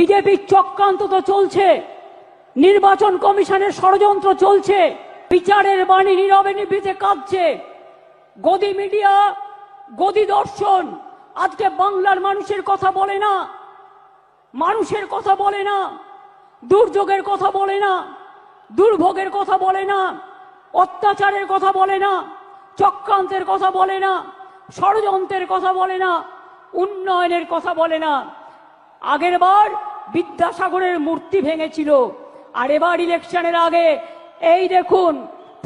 বিজেপির চক্রান্ত তো চলছে, নির্বাচন কমিশনের ষড়যন্ত্র চলছে, বিচারের বাণী নীরবে নিভৃতে কাঁদছে। গদি মিডিয়া, গদি দর্শন, আজকে বাংলার মানুষের কথা বলে না, মানুষের কথা বলে না, দুর্যোগের কথা বলে না, দুর্ভোগের কথা বলে না, অত্যাচারের কথা বলে না, চক্রান্তের কথা বলে না, ষড়যন্ত্রের কথা বলে না, উন্নয়নের কথা বলে না। আগের বার বিদ্যাসাগরের মূর্তি ভেঙেছিল। আর এবার ইলেকশনের আগে, এই দেখুন,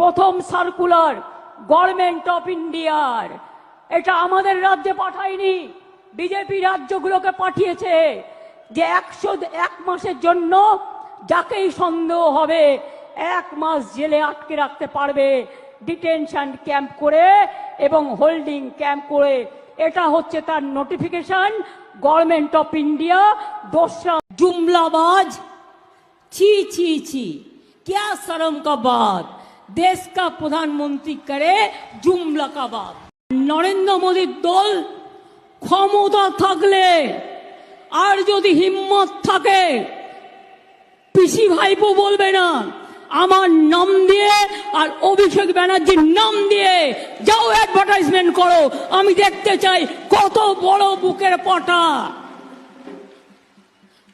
প্রথম সার্কুলার, গভর্নমেন্ট অফ ইন্ডিয়ার। এটা আমাদের রাজ্যে পাঠায়নি, বিজেপি রাজ্যগুলোকে পাঠিয়েছে যে একশো এক মাসের জন্য যাকেই সন্দেহ হবে, এক মাস জেলে আটকে রাখতে পারবে, ডিটেনশন ক্যাম্প করে এবং হোল্ডিং ক্যাম্প করে। এটা হচ্ছে তার নোটিফিকেশন गवर्नमेंट ऑफ इंडिया दूसरा जुमलाबाज छी छी छी क्या शर्म का बात देश का प्रधानमंत्री करे जुमला का बात নরেন্দ্র মোদীর দল ক্ষমতা থাকলে আর যদি হিম্মত থাকে পিসি ভাইপো বলবে না আমার নাম দিয়ে আর অভিষেক ব্যানার্জির নাম দিয়ে যাও অ্যাডভার্টাইজমেন্ট করো আমি দেখতে চাই কত বড় বুকের পটা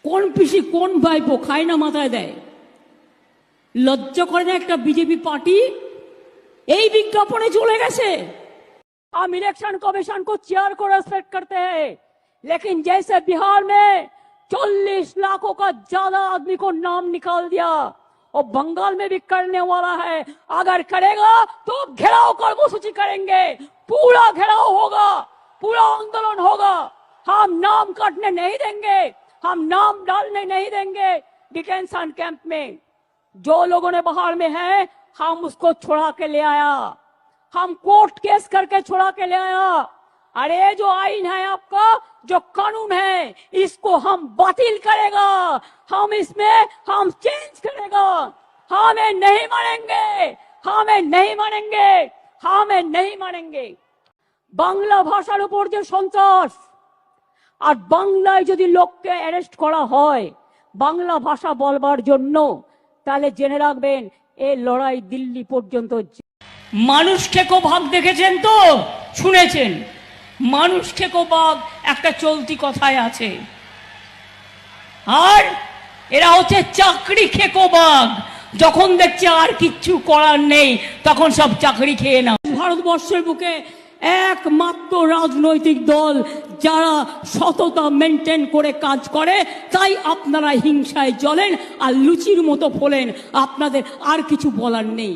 কোন পিসি কোন ভাইপো খায় না মাথায় দেয় লজ্জা করে না একটা বিজেপি পার্টি এই বিজ্ঞাপনে চলে গেছে हम इलेक्शन कमीशन को चेयर को रेस्पेक्ट करते हैं लेकिन जैसे बिहार में 40 लाखों का ज्यादा आदमी को नाम निकाल दिया और बंगाल में भी करने वाला है अगर करेगा तो घेराव कर्मसूची करेंगे पूरा घेराव होगा पूरा आंदोलन होगा हम नाम काटने नहीं देंगे हम नाम डालने नहीं देंगे डिटेंशन कैंप में जो लोगों ने बाहर में है हम उसको छुड़ा के ले आया हम कोर्ट केस करके छुड़ा के ले आया अरे जो आइन है आपका जो कानून है इसको हम बातिल करेगा हम इसमें हम चेंज करेगा हमें नहीं मानेंगे हमें नहीं मानेंगे हमें नहीं मानेंगे বাংলা ভাষার উপর যে সন্ত্রাস আর বাংলায় যদি লোককে অ্যারেস্ট করা হয় বাংলা ভাষা বলবার জন্য তাহলে জেনে রাখবেন এ লড়াই দিল্লি পর্যন্ত মানুষ খেকো ভাগ দেখেছেন তো? শুনেছেন? মানুষ খেকো বাঘ একটা চলতি কথায় আছে। আর এরা হচ্ছে চাকরি খেকো বাঘ যখন দেখছে আর কিচ্ছু করার নেই তখন সব চাকরি খেয়ে না ভারতবর্ষের বুকে একমাত্র রাজনৈতিক দল যারা সততা মেনটেন করে কাজ করে, তাই আপনারা হিংসায় জ্বলেন আর লুচির মতো ফোলেন। আপনাদের আর কিছু বলার নেই।